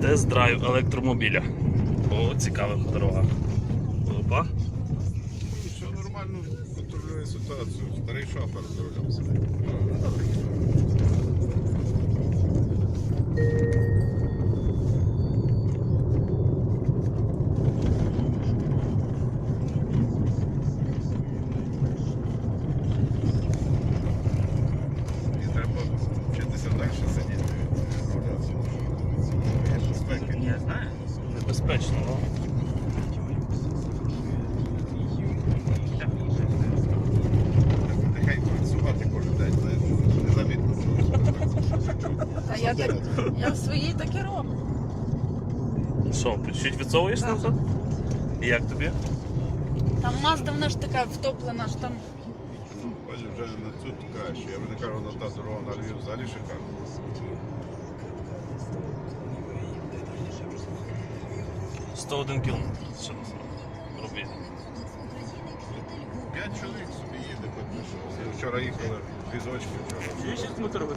Тест-драйв електромобіля. По цікавих дорогах. Опа. Все нормально контролює ситуацію. Старий шофер за рулем сидить. Я знаю. Небезпечно, ну. Тихенько відсувати кожен день. А я так я в своїй так і роблю. Що, чуть відсовуєш Так. назад? І як тобі? Там Мазда вона ж така втоплена, що там Бачиш, вже на цю краще. Я вже не кажу, на та дорога на Львів взагалі шикарно. — 101 кілометр. Що робити? П'ять чоловік собі їде, що. Вчора їхали візочки. вчора.